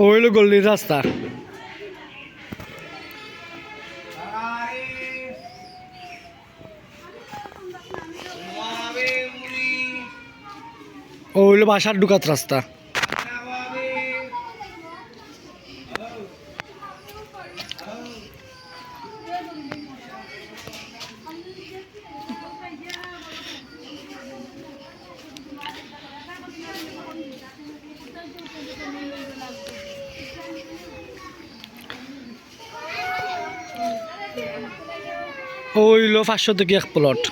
ও হইল গল্লির রাস্তা। ও হইল বাসার ঢুকাত রাস্তা। ও হইল পাঁচশো থেকে এক প্লট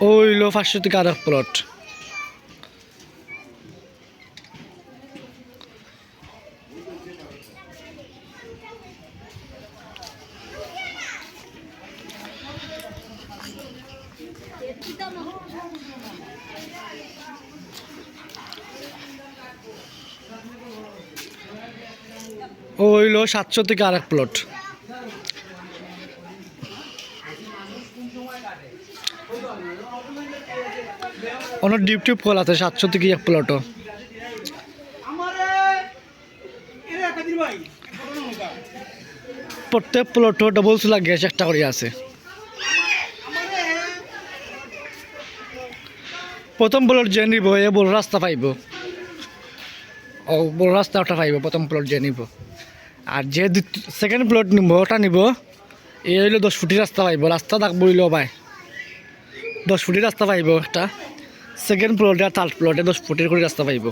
ও হইল পাঁচশো থেকে এক প্লট ও হইল সাতশো থেকে আর এক প্লট অনেক ডিপ টিপ কল আছে, সাতশো থেকে এক প্লটও প্রত্যেক প্লটও ডবল চুলা গ্যাস একটা করে আছে। প্রথম প্লট যে নিব, এ বড় রাস্তা পাইব। ও বড় রাস্তা ওটা পাইব, প্রথম প্লট যে নিব। আর যে সেকেন্ড প্লট নিব, ওটা নিব। এই হইল দশ ফুটি রাস্তা পাইব, রাস্তা দাগ বইল পাই দশ ফুটি রাস্তা পাইব একটা সেকেন্ড প্লটে আর থার্ড প্লটে দশ ফুটির করে রাস্তা পাইব।